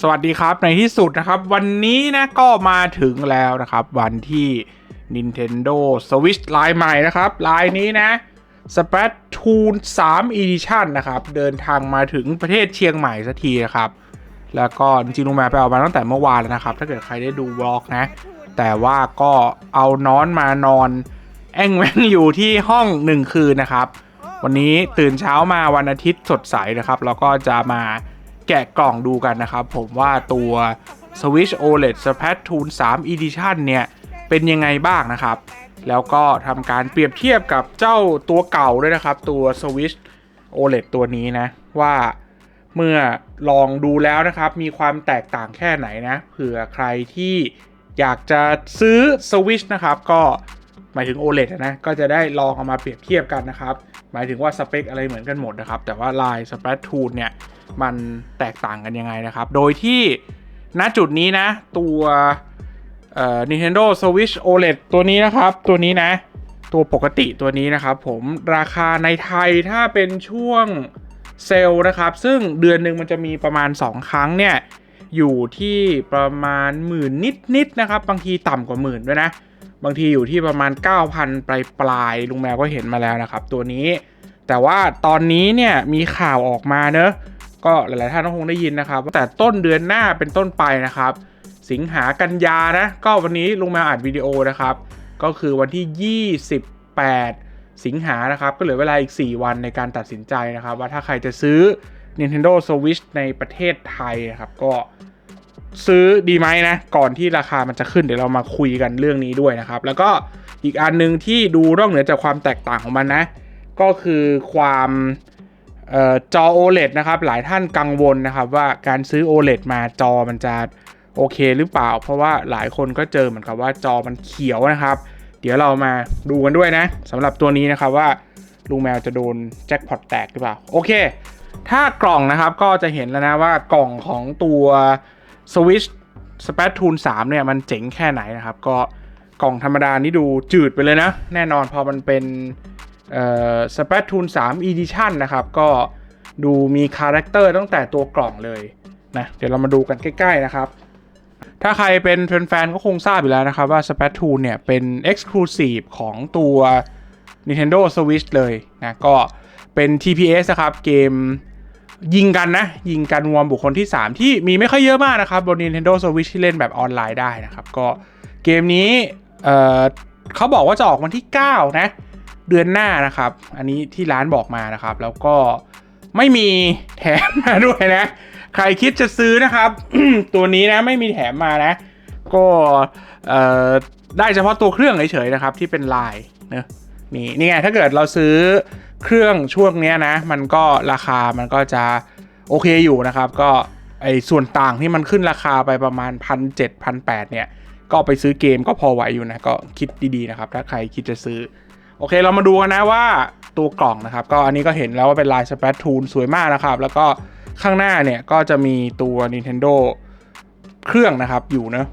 สวัสดีครับในที่สุดนะครับ วันนี้นะก็มาถึงแล้วนะครับ วันที่ Nintendo Switch ลายใหม่นะครับ ลายนี้นะ Splatoon 3 Edition นะครับ เดินทางมาถึงประเทศเชียงใหม่สักทีนะครับ แล้วก็จริงๆลุงแมวไปเอามาตั้งแต่เมื่อวานแล้วนะครับ ถ้าเกิดใครได้ดูวอล์กนะ แต่ว่าก็เอานอนมานอน แองแมงอยู่ที่ห้องหนึ่งคืนนะครับ วันนี้ตื่นเช้ามาวันอาทิตย์สดใสนะครับ แล้วก็จะมา แกะกล่องดูกันนะครับ ผมว่าตัว Switch OLED Splatoon 3 Edition เนี่ยเป็นยังไงบ้างนะครับ แล้วก็ทำการเปรียบเทียบกับเจ้าตัวเก่าด้วยนะครับ ตัว Switch OLED ตัวนี้นะ ว่าเมื่อลองดูแล้วนะครับ มีความแตกต่างแค่ไหนนะเผื่อใครที่อยากจะซื้อ Switch นะครับ ก็ หมายถึง OLED อะนะ ก็จะได้ลองเอามาเปรียบเทียบกันนะครับ หมายถึงว่าสเปคอะไรเหมือนกันหมดนะครับ แต่ว่าลาย Splatoon เนี่ย มันแตกต่างกันยังไงนะครับ โดยที่ณจุดนี้นะ ตัวเอ่อ Nintendo Switch OLED ตัวนี้นะครับ ตัวนี้นะ ตัวปกติตัวนี้นะครับ ผมราคาในไทยถ้าเป็นช่วงเซลล์นะครับ ซึ่งเดือนหนึ่งมันจะมีประมาณ 2 ครั้งเนี่ย อยู่ที่ประมาณหมื่นนิดๆนะครับ บางทีต่ำกว่าหมื่นด้วยนะ บางทีอยู่ที่ประมาณ 9,000 ปลายปลายๆลุงแมวก็เห็นมาแล้วนะครับ ตัวนี้ แต่ว่าตอนนี้เนี่ยมีข่าวออกมาเนอะก็หลาย ๆ ท่านก็คงได้ยินนะครับ แต่ต้นเดือนหน้าเป็นต้นไปนะครับ สิงหากันยานะ ก็วันนี้ลุงแมวอัดวิดีโอนะครับ ก็คือวันที่ 28 สิงหานะครับ ก็เหลือเวลาอีก 4 วันในการตัดสินใจนะครับ ว่าถ้าใครจะซื้อ Nintendo Switch ในประเทศไทยนะครับ ก็ ซื้อดีไหมนะ ก่อนที่ราคามันจะขึ้นเดี๋ยวเรามาคุยกันเรื่องนี้ด้วยนะครับ แล้วก็อีกอันหนึงที่ดูนอกเหนือจากความแตกต่างของมันนะ ก็คือความออจอ OLED นะครับ หลายท่านกังวลนะครับ ว่าการซื้อ OLED มาจอมันจะโอเคหรือเปล่า เพราะว่าหลายคนก็เจอเหมือนกับว่าจอมันเขียวนะครับ เดี๋ยวเรามาดูกันด้วยนะสำหรับตัวนี้นะครับว่าลุงแมวจะโดนแจ็คพอตแตกหรือเปล่า โอเค ถ้ากล่องนะครับก็จะเห็นแล้วนะว่ากล่องของตัว Switch Splatoon 3เนี่ยมันเจ๋งแค่ไหนนะครับ ก็กล่องธรรมดานี่ดูจืดไปเลยนะ แน่นอนพอมันเป็นสเอ่อ Splatoon 3 Edition นะครับ ก็ดูมีคาแรคเตอร์ตั้งแต่ตัวกล่องเลยนะเดี๋ยวเรามาดูกันใกล้ ๆ นะครับ ถ้าใครเป็นแฟนๆก็คงทราบอยู่แล้วนะครับ ว่า Splatoon เนี่ยเป็น Exclusive ของตัว Nintendo Switch เลยนะ ก็เป็น TPS นะครับ เกม ยิงกันนะ ยิงกันรวมบุคคลที่ 3 ที่มีไม่ค่อยเยอะมากนะครับ บน Nintendo Switch ที่เล่นแบบออนไลน์ได้นะครับ ก็เกมนี้เอ่อเขาบอกว่าจะออกวันที่ 9 นะ เดือนหน้านะครับ อันนี้ที่ร้านบอกมานะครับ แล้วก็ไม่มีแถมมาด้วยนะ ใครคิดจะซื้อนะครับ ตัวนี้นะไม่มีแถมมานะ ก็เอ่อได้เฉพาะตัวเครื่องเฉยๆนะครับ ที่เป็นลายเนะ นี่นี่ไงถ้าเกิดเราซื้อเครื่องช่วงนี้นะ มันก็ราคามันก็จะโอเคอยู่นะครับ ก็ไอส่วนต่างที่มันขึ้นราคาไปประมาณพันเจ็ดพันแปดเนี่ยก็ไปซื้อเกมก็พอไหวอยู่นะก็คิดดีๆนะครับ ถ้าใครคิดจะซื้อ โอเคเรามาดูกันนะว่าตัวกล่องนะครับ ก็อันนี้ก็เห็นแล้วว่าเป็นลาย Splatoon สวยมากนะครับ แล้วก็ข้างหน้าเนี่ยก็จะมีตัว Nintendo เครื่องนะครับอยู่นะ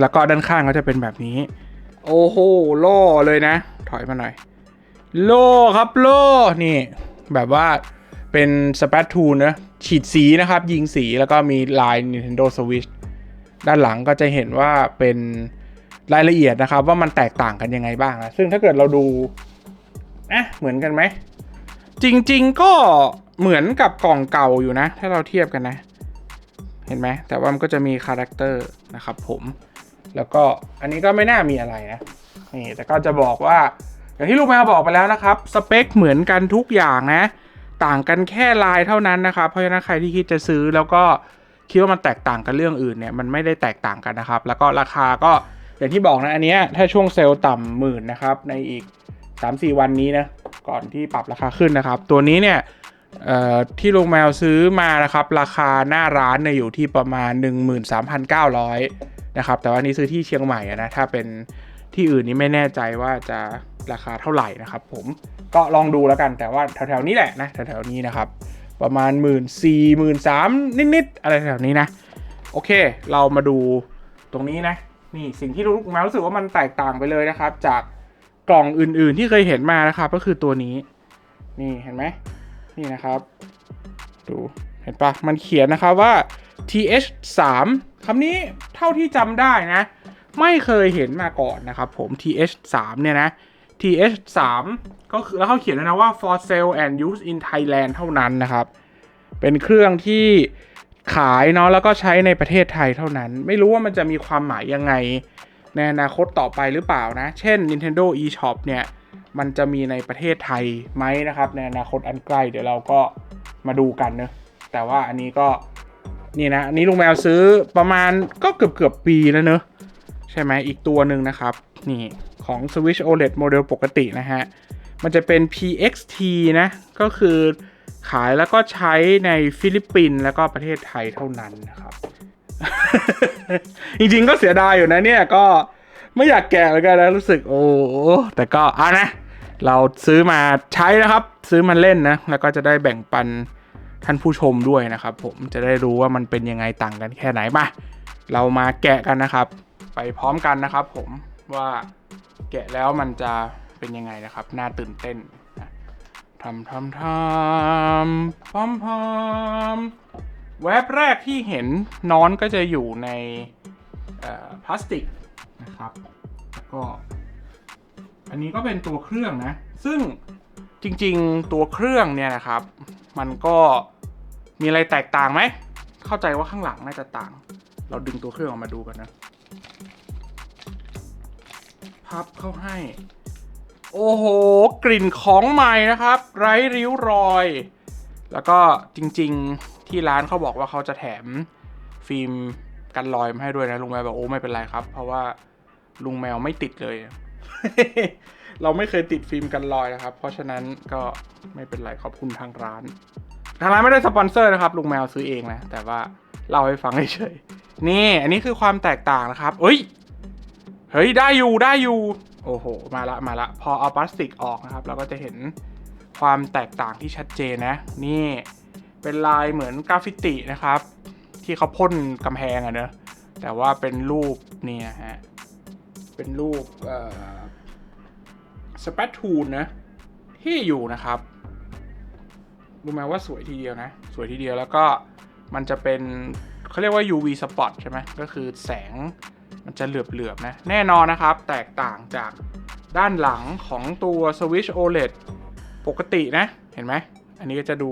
แล้วก็ด้านข้างก็จะเป็นแบบนี้ โอ้โหโล่เลยนะ ถอยมาหน่อย โล่ครับโล่นี่ แบบว่าเป็นสเปซทูนะฉีดสีนะครับ ยิงสีแล้วก็มีลาย Nintendo Switch ด้านหลังก็จะเห็นว่าเป็นรายละเอียดนะครับ ว่ามันแตกต่างกันยังไงบ้างนะซึ่งถ้าเกิดเราดูอะเหมือนกันไหม จริง ๆ ก็เหมือนกับกล่องเก่าอยู่นะ ถ้าเราเทียบกันนะ เห็นไหมแต่ว่ามันก็จะมีคาแรคเตอร์นะครับผม แล้วก็อันนี้ก็ไม่น่ามีอะไรนะนี่แต่ก็จะบอกว่า อย่างที่ลูกแมวบอกไปแล้วนะครับสเปคเหมือนกันทุกอย่างนะ ต่างกันแค่ลายเท่านั้นนะครับ เพราะฉะนั้นใครที่คิดจะซื้อแล้วก็คิดว่ามันแตกต่างกันเรื่องอื่นเนี่ยมันไม่ได้แตกต่างกันนะครับ แล้วก็ราคาก็อย่างที่บอกนะอันนี้ถ้าช่วงเซลล์ต่ำหมื่นนะครับในอีก 3-4 วันนี้นะก่อนที่ปรับราคาขึ้นนะครับ ตัวนี้เนี่ยที่ลุงแมวซื้อมานะครับ ราคาหน้าร้านเนี่ยอยู่ที่ประมาณ 13,900 นะครับ แต่ว่านี้ซื้อที่เชียงใหม่นะ ถ้าเป็นที่อื่นนี่ไม่แน่ใจว่าจะราคาเท่าไหร่นะครับ ผมก็ลองดูแล้วกัน แต่ว่าแถวๆนี้แหละนะแถวๆนี้นะครับ ประมาณ1 4 0 0 0 0 0 3นิดๆอะไรแถวนี้นะ โอเค เรามาดูตรงนี้นะ นี่สิ่งที่ลูกแมวรู้สึกว่ามันแตกต่างไปเลยนะครับ จากกล่องอื่นๆที่เคยเห็นมานะครับ ก็คือตัวนี้ นี่เห็นไหมนี่นะครับ ดูเห็นปะมันเขียนนะครับว่า TH3 คำนี้เท่าที่จำได้นะ ไม่เคยเห็นมาก่อนนะครับผม TH3 เนี่ยนะ TH3 ก็คือแล้วเขาเขียนนะว่า for sale and use in Thailand เท่านั้นนะครับ เป็นเครื่องที่ขายเนาะแล้วก็ใช้ในประเทศไทยเท่านั้น ไม่รู้ว่ามันจะมีความหมายยังไง ในอนาคตต่อไปหรือเปล่านะ เช่น Nintendo eShop เนี่ย มันจะมีในประเทศไทยไหมนะครับ ในอนาคตอันใกล้เดี๋ยวเราก็มาดูกันเนะแต่ว่าอันนี้ก็ นี่นะนี้ลุงแมวซื้อประมาณก็เกือบเกือบปีแล้วเนอะใช่ไหมอีกตัวหนึ่งนะครับ นี่ของ Switch OLED โมเดลปกตินะฮะ มันจะเป็น PXT นะ ก็คือขายแล้วก็ใช้ในฟิลิปปินส์แล้วก็ประเทศไทยเท่านั้นนะครับ จริงๆก็เสียดายอยู่นะเนี่ยก็ไม่อยากแกะเหมือนกันนะรู้สึกโอ้แต่ก็อะนะ เราซื้อมาใช้นะครับ ซื้อมาเล่นนะ แล้วก็จะได้แบ่งปัน ท่านผู้ชมด้วยนะครับผมจะได้รู้ว่ามันเป็นยังไงต่างกันแค่ไหนมาเรามาแกะกันนะครับ ไปพร้อมกันนะครับผมว่าแกะแล้วมันจะเป็นยังไงนะครับน่าตื่นเต้นทำทำทำพร้อมพร้อมแวบแรกที่เห็นนอนก็จะอยู่ในพลาสติกนะครับแล้วก็ อันนี้ก็เป็นตัวเครื่องนะ ซึ่งจริงๆตัวเครื่องเนี่ยนะครับ มันก็ มีอะไรแตกต่างไหม เข้าใจว่าข้างหลังน่าจะต่าง เราดึงตัวเครื่องออกมาดูกันนะ พับเข้าให้ โอ้โห กลิ่นของใหม่นะครับ ไร้ริ้วรอย แล้วก็จริงๆที่ร้านเขาบอกว่าเขาจะแถมฟิล์มกันรอยมาให้ด้วยนะลุงแมวบอกโอ้ไม่เป็นไรครับ เพราะว่าลุงแมวไม่ติดเลย เราไม่เคยติดฟิล์มกันรอยนะครับ เพราะฉะนั้นก็ไม่เป็นไรขอบคุณทางร้าน ทางร้านไม่ได้สปอนเซอร์นะครับลุงแมวซื้อเองนะ แต่ว่าเล่าให้ฟังเฉยๆนี่ อันนี้คือความแตกต่างนะครับเอ้ยเฮ้ยได้อยู่ได้อยู่ โอ้โห มาละมาละพอเอาพลาสติกออกนะครับ เราก็จะเห็นความแตกต่างที่ชัดเจนนะ นี่เป็นลายเหมือนกราฟฟิตินะครับ ที่เขาพ่นกำแพงอะเนอะแต่ว่าเป็นรูปนี่นะฮะเป็นรูปสเปซทูนนะที่อยู่นะครับ รู้ไหมว่าสวยทีเดียวนะ สวยทีเดียวแล้วก็มันจะเป็นเขาเรียกว่า UV spot ใช่ไหมก็คือแสงมันจะเหลือบๆนะ แน่นอนนะครับ แตกต่างจากด้านหลังของตัว Switch OLED ปกตินะ เห็นไหม อันนี้ก็จะดู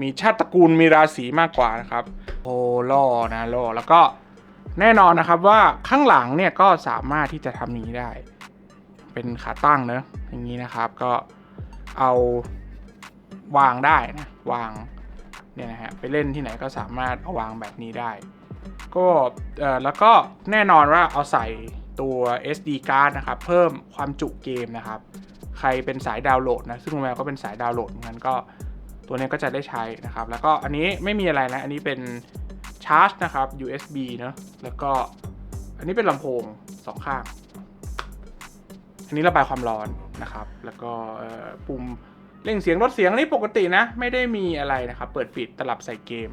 มีชาติตระกูลมีราศีมากกว่านะครับ โอล่อนะล่อแล้วก็แน่นอนนะครับว่าข้างหลังเนี่ยก็สามารถที่จะทำนี้ได้ เป็นขาตั้งเนอะอย่างนี้นะครับก็เอา วางได้นะวางเนี่ยนะฮะไปเล่นที่ไหนก็สามารถเอาวางแบบนี้ได้ ก็แล้วก็แน่นอนว่าเอาใส่ตัว SD card นะครับ เพิ่มความจุเกมนะครับ ใครเป็นสายดาวน์โหลดนะ ซึ่งแรมก็เป็นสายดาวน์โหลดเหมือนก็ตัวนี้ก็จะได้ใช้นะครับ แล้วก็อันนี้ไม่มีอะไรนะ อันนี้เป็นชาร์จนะครับ USB เนอะแล้วก็อันนี้เป็นลำโพงสองข้าง อันนี้ระบายความร้อนนะครับ แล้วก็ปุ่ม เร่งเสียงลดเสียงนนี้ปกตินะ ไม่ได้มีอะไรนะครับ เปิดปิดตลับใส่เกม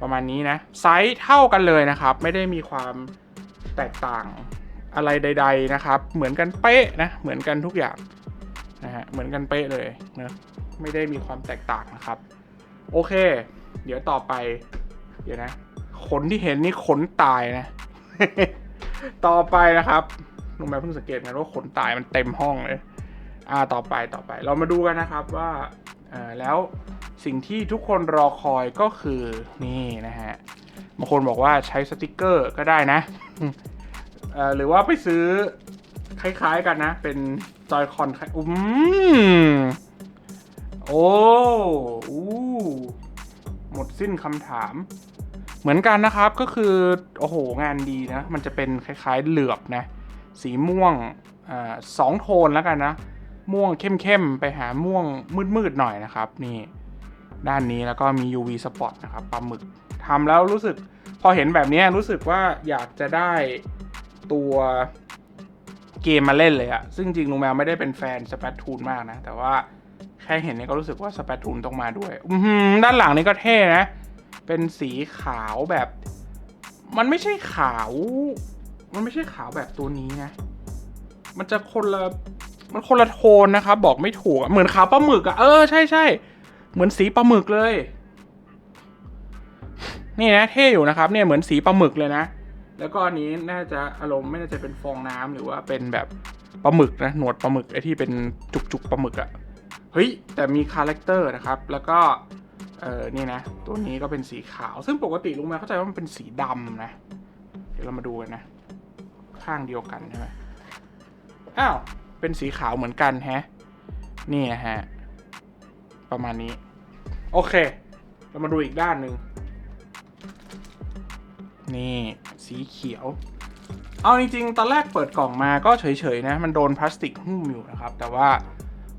ประมาณนี้นะ ไซส์เท่ากันเลยนะครับ ไม่ได้มีความแตกต่างอะไรใด ๆนะครับ เหมือนกันเป๊ะนะ เหมือนกันทุกอย่างนะฮะ เหมือนกันเป๊ะเลยนะ ไม่ได้มีความแตกต่างนะครับ โอเค เดี๋ยวต่อไป เดี๋ยวนะ ขนที่เห็นนี่ขนตายนะ ต่อไปนะครับลุงแม่เพิ่งสังเกตกันว่าขนตายมันเต็มห้องเลย อ่าต่อไปต่อไปเรามาดูกันนะครับว่าแล้วสิ่งที่ทุกคนรอคอยก็คือนี่นะฮะบางคนบอกว่าใช้สติกเกอร์ก็ได้นะหรือว่าไปซื้อคล้ายๆกันนะ เป็นจอยคอนอืมโอ้อู้หมดสิ้นคำถาม เหมือนกันนะครับก็คือ โอ้โห งานดีนะ มันจะเป็นคล้ายๆเหลือบนะ สีม่วงอสองโทนแล้วกันนะ ม่วงเข้มๆ ไปหาม่วงมืดๆหน่อยนะครับ นี่ด้านนี้แล้วก็มี UV spot นะครับปลาหมึกทำแล้วรู้สึกพอเห็นแบบนี้รู้สึกว่าอยากจะได้ตัวเกมมาเล่นเลยอะซึ่งจริงลุงแมวไม่ได้เป็นแฟนสเปซทูนมากนะ แต่ว่าแค่เห็นเนี่ยก็รู้สึกว่าสเปซทูนต้องมาด้วย อืด้านหลังนี่ก็เท่นะ เป็นสีขาวแบบ มันไม่ใช่ขาว มันไม่ใช่ขาวแบบตัวนี้นะ มันจะคนละ มันคนละโทนนะครับ บอกไม่ถูกเหมือนขาวปลาหมึกอะเออใช่ใช่เหมือนสีปลาหมึกเลยนี่นะเท่อยู่นะครับเนี่ยเหมือนสีปลาหมึกเลยนะ แล้วก็อันนี้น่าจะอารมณ์ไม่น่าจะเป็นฟองน้ำหรือว่าเป็นแบบปลาหมึกนะหนวดปลาหมึกไอ้ที่เป็นจุกๆปลาหมึกอะเฮ้ยแต่มีคาแรคเตอร์นะครับ แล้วก็เออนี่นะ ตัวนี้ก็เป็นสีขาว ซึ่งปกติลุงแมวเข้าใจว่ามันเป็นสีดำนะ เดี๋ยวเรามาดูกันนะ ข้างเดียวกันใช่ไหมอ้าว เป็นสีขาวเหมือนกันแฮะนี่ฮะ ประมาณนี้ โอเค เรามาดูอีกด้านหนึ่งนี่สีเขียว เอาจริงๆ ตอนแรกเปิดกล่องมาก็เฉยๆนะ มันโดนพลาสติกหุ้มอยู่นะครับ แต่ว่า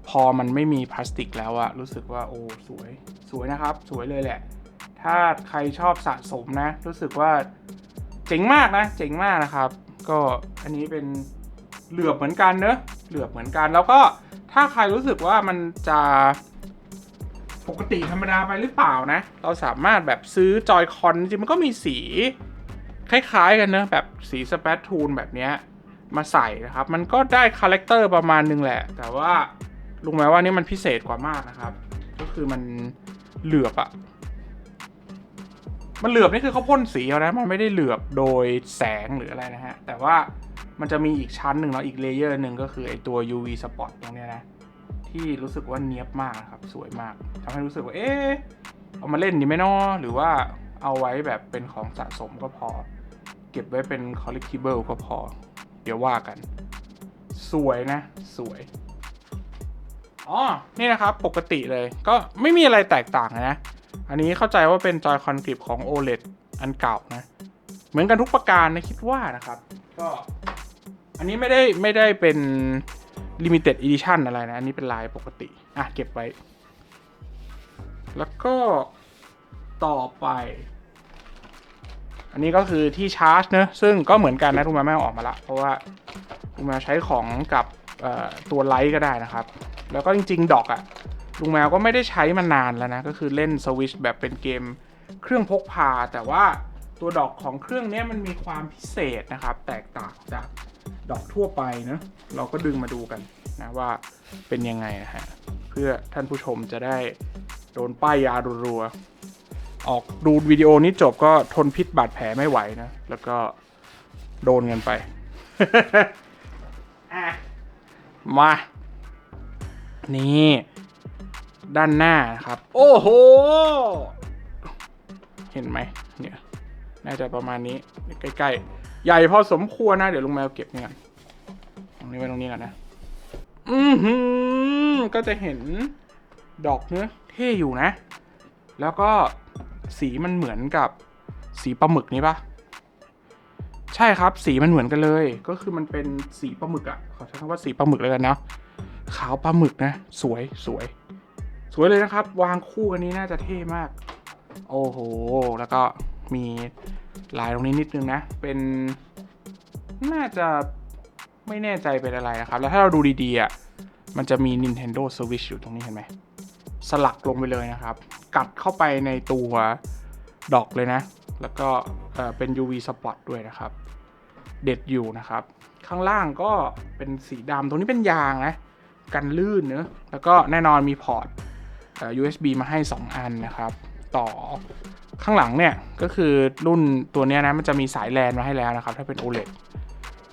พอมันไม่มีพลาสติกแล้วอะรู้สึกว่าโอ้สวย สวยนะครับ สวยเลยแหละ ถ้าใครชอบสะสมนะ รู้สึกว่าเจ๋งมากนะ เจ๋งมากนะครับ ก็อันนี้เป็นเหลือบเหมือนกันเนอะ เหลือบเหมือนกัน แล้วก็ถ้าใครรู้สึกว่ามันจะปกติธรรมดาไปหรือเปล่านะ เราสามารถแบบซื้อจอยคอนจริงมันก็มีสีคล้ายๆกันเนอะแบบสีสเปซทูนแบบนี้มาใส่นะครับ มันก็ได้คาแรคเตอร์ประมาณนึงแหละ แต่ว่าลุงแม้ว่านี่มันพิเศษกว่ามากนะครับ ก็คือมันเหลือบอะมันเหลือบนี่คือเขาพ่นสีเอานะ มันไม่ได้เหลือบโดยแสงหรืออะไรนะฮะ แต่ว่า มันจะมีอีกชั้นหนึ่งเนาะอีกเลเยอร์หนึ่งก็คือไอตัว UV spot ตรงเนี้ยนะ ที่รู้สึกว่าเนียบมากครับ สวยมากทำให้รู้สึกว่าเอ๊ะเอามาเล่นดีไหมนาะหรือว่าเอาไว้แบบเป็นของสะสมก็พอ เก็บไว้เป็น collectible ก็พอ เดี๋ยวว่ากัน สวยนะ สวยอ๋อ นี่นะครับ ปกติเลย ก็ไม่มีอะไรแตกต่างนะ อันนี้เข้าใจว่าเป็นจอยคอนกริปของ OLED อันเก่านะ เหมือนกันทุกประการนะคิดว่านะครับ ก็ อันนี้ไม่ได้ไม่ได้เป็น limited edition อะไรนะ อันนี้เป็นลายปกติ อะ เก็บไว้ แล้วก็ต่อไป อันนี้ก็คือที่ชาร์จเนอะซึ่งก็เหมือนกันนะทุกแมวไม่ออกมาละ เพราะว่าทุกแมวใช้ของกับตัวไลท์ก็ได้นะครับ แล้วก็จริง ๆ ดอกอะลุงแมวก็ไม่ได้ใช้มานานแล้วนะ ก็คือเล่นสวิชแบบเป็นเกมเครื่องพกพา แต่ว่าตัวดอกของเครื่องเนี้ยมันมีความพิเศษนะครับ แตกต่างจาก ดอกทั่วไปเนะเราก็ดึงมาดูกันนะว่าเป็นยังไงนะฮะเพื่อท่านผู้ชมจะได้โดนป้ายยารัวๆออกดูวิดีโอนี้จบก็ทนพิษบาดแผลไม่ไหวนะ แล้วก็โดนกันไปอะมา นี่ด้านหน้านะครับ โอ้โห เห็นไหมเนี่ย น่าจะประมาณนี้ใกล้ ๆ ใหญ่พอสมควรนะ เดี๋ยวลุงแมวเก็บเนี่ยตรงนี้ไว้ตรงนี้ก่อนนะ อือหือก็จะเห็นดอกเนื้อเท่อยู่นะ แล้วก็สีมันเหมือนกับสีปลาหมึกนี้ปะใช่ครับ สีมันเหมือนกันเลย ก็คือมันเป็นสีปลาหมึกอะ่ะขอใช้คำว่าสีปลาหมึกแล้วกันเนาะขาวปลาหมึกนะ สวยสวย สวยเลยนะครับ วางคู่กันนี้น่าจะเท่มาก โอ้โห แล้วก็ มีลายตรงนี้นิดนึงนะ เป็นน่าจะไม่แน่ใจเป็นอะไรนะครับ แล้วถ้าเราดูดีๆอะมันจะมี Nintendo Switch อยู่ตรงนี้เห็นไหมสลักลงไปเลยนะครับ กัดเข้าไปในตัวดอกเลยนะ แล้วก็เป็น UV spot ด้วยนะครับ เด็ดอยู่นะครับ ข้างล่างก็เป็นสีดำตรงนี้เป็นยางนะ กันลื่นเนอะแล้วก็แน่นอนมีพอร์ต USB มาให้ 2 อันนะครับ ต่อ ข้างหลังเนี่ยก็คือรุ่นตัวนี้นะมันจะมีสายแลนมาให้แล้วนะครับ ถ้าเป็น OLED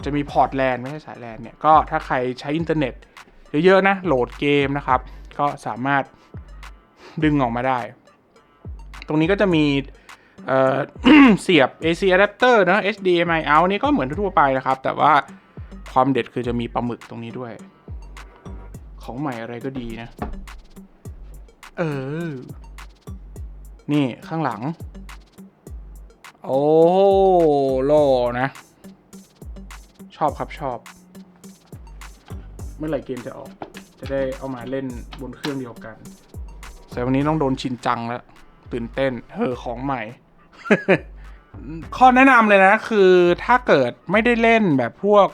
จะมีพอร์ตแลนไม่ใช่สายแลนเนี่ยก็ถ้าใครใช้อินเทอร์เน็ตเยอะๆนะโหลดเกมนะครับ ก็สามารถดึงออกมาได้ ตรงนี้ก็จะมีเเสียบ AC adapter นะ HDMI out นี่ก็เหมือนทั่วไปนะครับ แต่ว่าความเด็ดคือจะมีปลาหมึกตรงนี้ด้วย ของใหม่อะไรก็ดีนะ เออ นี่ข้างหลัง โอ้โลนะ ชอบครับชอบ เมื่อไหร่เกมจะออก จะได้เอามาเล่นบนเครื่องเดียวกัน แต่วันนี้ต้องโดนชินจังแล้ว ตื่นเต้นเฮอของใหม่ ข้อแนะนำเลยนะคือถ้าเกิดไม่ได้เล่นแบบพวก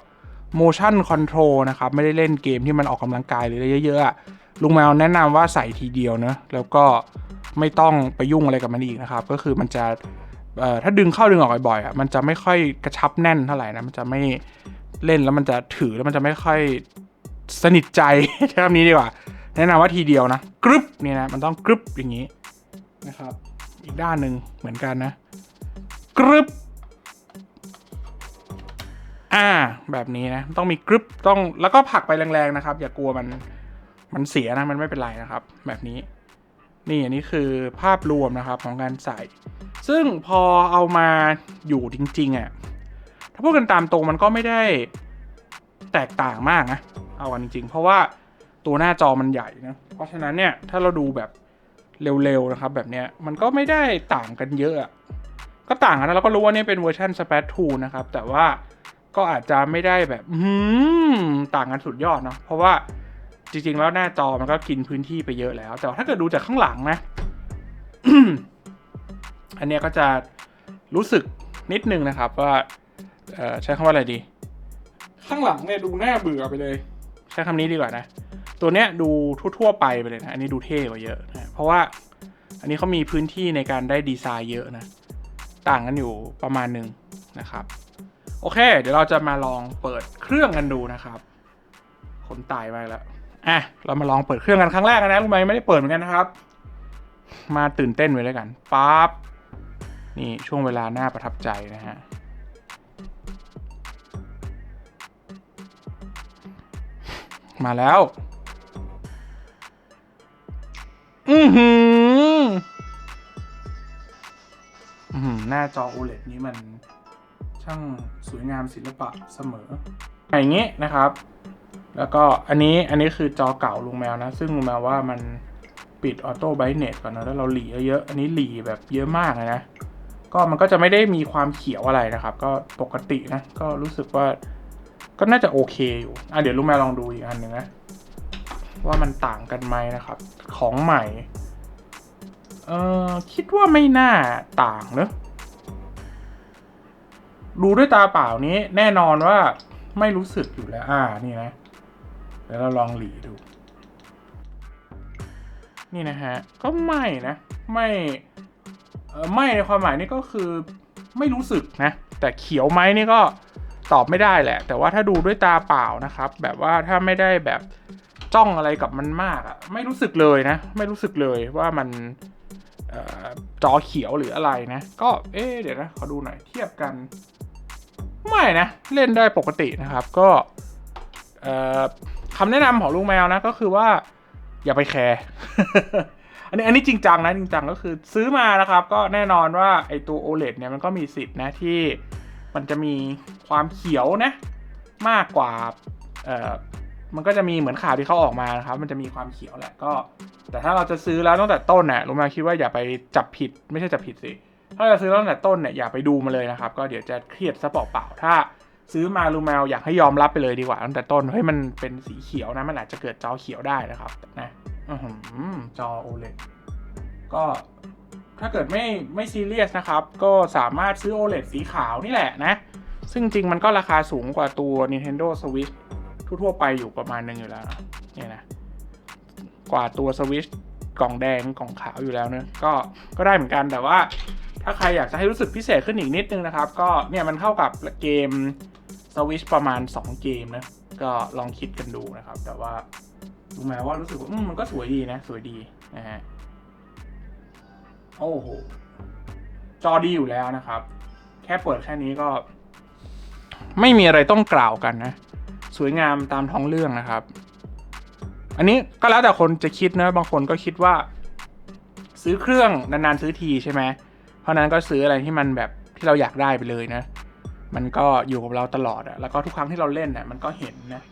motion control นะครับ ไม่ได้เล่นเกมที่มันออกกำลังกายหรืออะไรเยอะๆลุงแมวแนะนำว่าใส่ทีเดียวนะแล้วก็ ไม่ต้องไปยุ่งอะไรกับมันอีกนะครับ ก็คือมันจะถ้าดึงเข้าดึงออกบ่อยๆอะมันจะไม่ค่อยกระชับแน่นเท่าไหร่นะมันจะไม่เล่นแล้วมันจะถือแล้วมันจะไม่ค่อยสนิทใจใช้คำนี้ดีกว่า แนะนำว่าทีเดียวนะกรึบเนี่ยนะมันต้องกรึบอย่างนี้นะครับ อีกด้านหนึ่งเหมือนกันนะกรึบอ่าแบบนี้นะต้องมีกรึบต้องแล้วก็ผลักไปแรงๆนะครับ อย่ากลัวมันมันเสียนะมันไม่เป็นไรนะครับ แบบนี้ นี่อันนี้คือภาพรวมนะครับของการใส่ ซึ่งพอเอามาอยู่จริงๆอะ่ะถ้าพูดกันตามตรงมันก็ไม่ได้แตกต่างมากนะเอากันจริงๆเพราะว่าตัวหน้าจอมันใหญ่นะเพราะฉะนั้นเนี่ยถ้าเราดูแบบเร็วๆนะครับแบบเนี้ยมันก็ไม่ได้ต่างกันเยอะก็ต่างกันนะเราก็รู้ว่านี่เป็นเวอร์ชัน s p a t 2นะครับแต่ว่าก็อาจจะไม่ได้แบบอืมต่างกันสุดยอดเนาะเพราะว่า จริงๆ แล้วหน้าจอมันก็กินพื้นที่ไปเยอะแล้ว แต่ว่าถ้าเกิดดูจากข้างหลังนะ อันเนี้ยก็จะรู้สึกนิดนึงนะครับว่าเอ่อใช้คำว่าอะไรดี ข้างหลังเนี่ยดูน่าเบื่อไปเลย ใช้คำนี้ดีกว่านะ ตัวเนี้ยดูทั่วๆไปไปเลยนะ อันนี้ดูเท่กว่าเยอะนะเพราะว่าอันนี้เขามีพื้นที่ในการได้ดีไซน์เยอะนะ ต่างกันอยู่ประมาณหนึ่งนะครับ โอเค เดี๋ยวเราจะมาลองเปิดเครื่องกันดูนะครับขนตายไปแล้ว อะเรามาลองเปิดเครื่องกันครั้งแรกนะรู้ไหมไม่ได้เปิดเหมือนกันนะครับ มาตื่นเต้นไว้เลยกันปั๊บนี่ช่วงเวลาน่าประทับใจนะฮะมาแล้ว อือหืออือหือหน้าจอ OLED นี้มันช่างสวยงามศิลปะเสมออย่างนี้นะครับ แล้วก็อันนี้อันนี้คือจอเก่าลุงแมวนะ ซึ่งลุงแมวว่ามันปิดออโต้ไบเนตก่อนนะแล้วเราหลีเยอะๆอันนี้หลีแบบเยอะมากเลยนะ ก็มันก็จะไม่ได้มีความเขียวอะไรนะครับ ก็ปกตินะ ก็รู้สึกว่าก็น่าจะโอเคอยู่อะเดี๋ยวลุงแมวลองดูอีกอันหนึ่งนะว่ามันต่างกันไหมนะครับ ของใหม่เออคิดว่าไม่น่าต่างเนอะดูด้วยตาเปล่านี้แน่นอนว่าไม่รู้สึกอยู่แล้ว อ่า นี่นะ เดี๋ยวเราลองหลีดู นี่นะฮะ ก็ไม่นะ ไม่ไม่ในความหมายนี่ก็คือไม่รู้สึกนะ แต่เขียวไหมนี่ก็ตอบไม่ได้แหละ แต่ว่าถ้าดูด้วยตาเปล่านะครับ แบบว่าถ้าไม่ได้แบบจ้องอะไรกับมันมากอะไม่รู้สึกเลยนะ ไม่รู้สึกเลยว่ามันออจอเขียวหรืออะไรนะ ก็เอ๊เดี๋ยวนะขอดูหน่อยเทียบกัน ไม่นะ เล่นได้ปกตินะครับ ก็เอ่อ คำแนะนำของลุงแมวนะก็คือว่าอย่าไปแคร์อันนี้อันนี้จริงจังนะจริงจังก็คือซื้อมานะครับ ก็แน่นอนว่าไอตัว OLED เนี่ยมันก็มีสิทธิ์นะที่มันจะมีความเขียวนะ มากกว่าเอ่อมันก็จะมีเหมือนข่าวที่เขาออกมานะครับ มันจะมีความเขียวแหละก็ แต่ถ้าเราจะซื้อแล้วตั้งแต่ต้นเนี่ยลุงแมวคิดว่าอย่าไปจับผิด ไม่ใช่จับผิดสิถ้าเราซื้อตั้งแต่ต้นเนี่ยอย่าไปดูมาเลยนะครับ ก็เดี๋ยวจะเครียดซะเปล่าๆถ้า ซื้อมาลูแมวอยากให้ยอมรับไปเลยดีกว่าตั้งแต่ต้นเฮ้ยมันเป็นสีเขียวนะ มันอาจจะเกิดจอเขียวได้นะครับนะอื้อหือจอ OLED ก็ถ้าเกิดไม่ไม่ซีเรียสนะครับ ก็สามารถซื้อ OLED สีขาวนี่แหละนะ ซึ่งจริงมันก็ราคาสูงกว่าตัว Nintendo Switch ทั่วๆไปอยู่ประมาณนึงอยู่แล้วนะเนี่ยนะ กว่าตัว Switch กล่องแดงกล่องขาวอยู่แล้วเนอะก็ก็ได้เหมือนกันแต่ว่า ถ้าใครอยากจะให้รู้สึกพิเศษขึ้นอีกนิดนึงนะครับ ก็เนี่ยมันเข้ากับเกม Switch ประมาณ 2 เกมนะ ก็ลองคิดกันดูนะครับ แต่ว่าดูแม้ว่ารู้สึกว่ามมันก็สวยดีนะ สวยดีนะฮะโอ้โห จอดีอยู่แล้วนะครับ แค่เปิดแค่นี้ก็ ไม่มีอะไรต้องกล่าวกันนะ สวยงามตามท้องเรื่องนะครับ อันนี้ก็แล้วแต่คนจะคิดนะ บางคนก็คิดว่า ซื้อเครื่องนานๆซื้อทีใช่ไหมเพราะนั้นก็ซื้ออะไรที่มันแบบที่เราอยากได้ไปเลยนะ มันก็อยู่กับเราตลอดอะแล้วก็ทุกครั้งที่เราเล่นเนี่ยมันก็เห็นนะ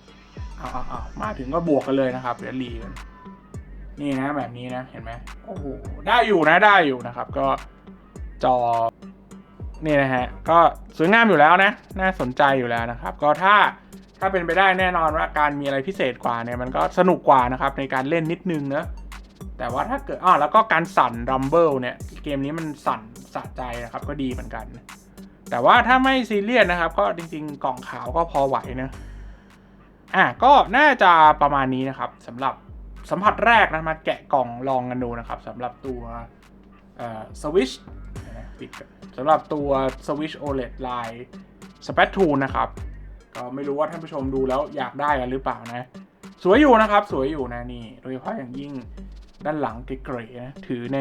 เอาเอาเอามาถึงก็บวกกันเลยนะครับเดี๋ยวรีกันนี่นะแบบนี้นะเห็นไหมโอ้โหได้อยู่นะได้อยู่นะครับ ก็จอนี่นะฮะก็สวยงามอยู่แล้วนะ น่าสนใจอยู่แล้วนะครับ ก็ถ้าถ้าเป็นไปได้แน่นอนว่าการมีอะไรพิเศษกว่าเนี่ยมันก็สนุกกว่านะครับในการเล่นนิดนึงนะแต่ว่าถ้าเกิดอ๋อแล้วก็การสั่นรัมเบิลเนี่ยเกมนี้มันสั่นสะใจนะครับก็ดีเหมือนกัน แต่ว่าถ้าไม่ซีเรียสนะครับ ก็จริงๆ กล่องขาวก็พอไหวนะอะก็น่าจะประมาณนี้นะครับสำหรับสัมผัสแรกนะมาแกะกล่องลองกันดูนะครับสำหรับตัวเอ่อสวิชปิดสำหรับตัว Switch OLED ลาย s p a t t o o l นะครับ ก็ไม่รู้ว่าท่านผู้ชมดูแล้วอยากได้กันหรือเปล่านะ สวยอยู่นะครับ สวยอยู่นะนี่ โดยเฉพาะอย่างยิ่งด้านหลังเก๋ๆนะ ถือใน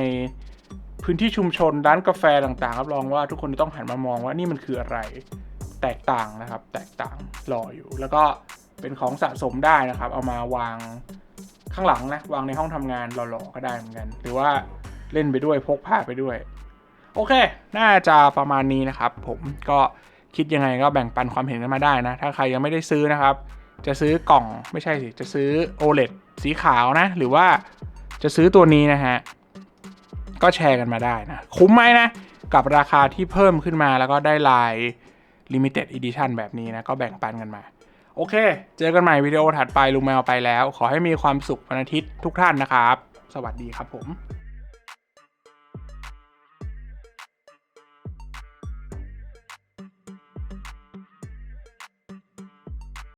พื้นที่ชุมชนร้านกาแฟต่างๆ รับรองว่าทุกคนจะต้องหันมามองว่านี่มันคืออะไรแตกต่างนะครับ แตกต่างรออยู่ แล้วก็เป็นของสะสมได้นะครับ เอามาวางข้างหลังนะวางในห้องทำงานหล่อๆก็ได้เหมือนกัน หรือว่าเล่นไปด้วยพกพาไปด้วย โอเค น่าจะประมาณนี้นะครับ ผมก็คิดยังไงก็แบ่งปันความเห็นกันมาได้นะ ถ้าใครยังไม่ได้ซื้อนะครับ จะซื้อกล่องไม่ใช่สิ จะซื้อ OLED สีขาวนะ หรือว่าจะซื้อตัวนี้นะฮะ ก็แชร์กันมาได้นะ คุ้มไหมนะ กับราคาที่เพิ่มขึ้นมาแล้วก็ได้ลาย Limited Edition แบบนี้นะ ก็แบ่งปันกันมา โอเค เจอกันใหม่วิดีโอถัดไปลุงแมวไปแล้ว ขอให้มีความสุขวันอาทิตย์ทุกท่านนะครับ สวัสดีครับผม